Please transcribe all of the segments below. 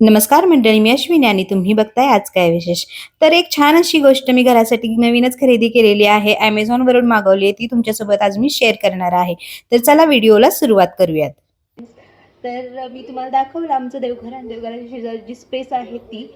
नमस्कार मंडळी मी अश्विनी आणि तुम्ही बघताय आज काय विशेष? तर एक छान अशी गोष्ट मी घरासाठी नवीनच खरेदी केलेली आहे. ॲमेझॉनवरून वरून मागवली आहे. ती तुमच्यासोबत आज मी शेअर करणार आहे. तर चला व्हिडिओला सुरुवात करूयात. तर मी तुम्हाला दाखवलं आमचं देवघर आणि देवघराची शेजारी जी स्पेस आहे ती.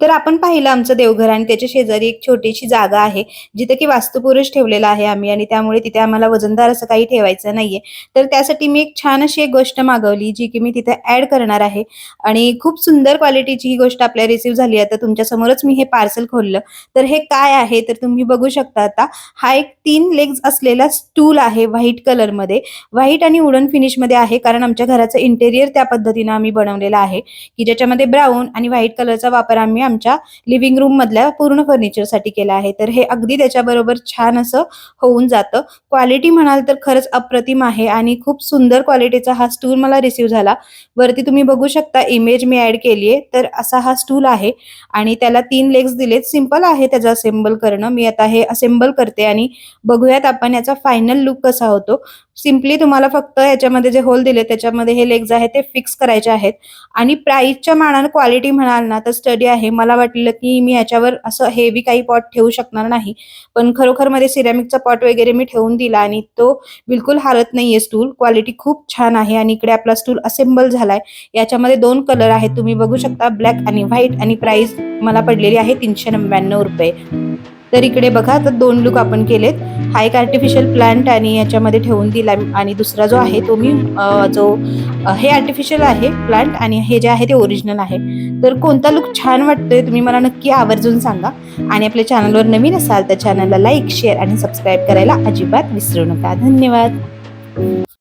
तर आपण पाहिलं आमचं देवघर आणि त्याच्या शेजारी एक छोटीशी जागा आहे जिथे की वास्तुपुरुष ठेवलेला आहे आम्ही आणि त्यामुळे तिथे आम्हाला वजनदार असं काही ठेवायचं नाहीये. तर त्यासाठी मी एक छान अशी एक गोष्ट मागवली जी की मी तिथे ऍड करणार आहे. आणि खूप सुंदर क्वालिटीची ही गोष्ट आपल्या रिसीव्ह झाली आहे. तुमच्या समोरच मी हे पार्सल खोललं. तर हे काय आहे? तर तुम्ही बघू शकता आता हा एक तीन लेग्स असलेला स्टूल आहे व्हाईट कलरमध्ये व्हाईट आणि वुडन फिनिशमध्ये आहे कारण आमच्या घराचं इंटेरियर त्या पद्धतीनं आम्ही बनवलेलं आहे की ज्याच्यामध्ये ब्राऊन आणि व्हाईट कलरचा वापर आम्ही आमच्या लिव्हिंग रूम मधल्या पूर्ण फर्निचरसाठी केलं आहे. तर हे अगदी त्याच्याबरोबर छान असं होऊन जातं. क्वालिटी म्हणाल तर खरंच अप्रतिम आहे आणि खूप सुंदर क्वालिटीचा हा स्टूल मला रिसीव्ह झाला. वरती तुम्ही बघू शकता इमेज मी ऍड केली आहे. तर असा हा स्टूल आहे आणि त्याला तीन लेग्स दिलेत. सिंपल आहे त्याचं असेंबल करणं. मी आता हे असेंबल करते आणि बघूयात आपण याचा फायनल लुक कसा होतो. सिम्पली तुम्हाला फक्त याच्यामध्ये जे होल दिले त्याच्यामध्ये हे लेग्स आहेत ते फिक्स करायचे आहेत. आणि प्राईसच्या मानानं क्वालिटी म्हणाल ना तर स्टडी आहे. मला वाटलं की मी याच्यावर असं हेवी काही पॉट ठेवू शकणार नाही. पण खरोखरमध्ये सिरॅमिकचा पॉट वगैरे मी ठेवून दिला आणि तो बिलकुल हालत नाहीये स्टूल क्वालिटी खूप छान आहे आणि इकडे आपला स्टूल असेंबल झालाय. याच्यामध्ये दोन कलर आहेत. तुम्ही बघू शकता ब्लॅक आणि व्हाईट आणि प्राइस मला पडलेली आहे तीनशे नव्याण्णव रुपये. तर इकडे बघा तर दोन लुक आपण केलेत. हा एक आर्टिफिशियल प्लांट आणि याच्यामध्ये ठेवून दिला आणि दुसरा जो आहे तो मी जो हे आर्टिफिशियल आहे प्लांट आणि हे जे आहे ते ओरिजिनल आहे. तर कोणता लुक छान वाटतोय तुम्ही मला नक्की आवर्जून सांगा. आणि आपल्या चॅनलवर नवीन असाल तर चॅनलला लाईक शेअर आणि सबस्क्राईब करायला अजिबात विसरू नका. धन्यवाद.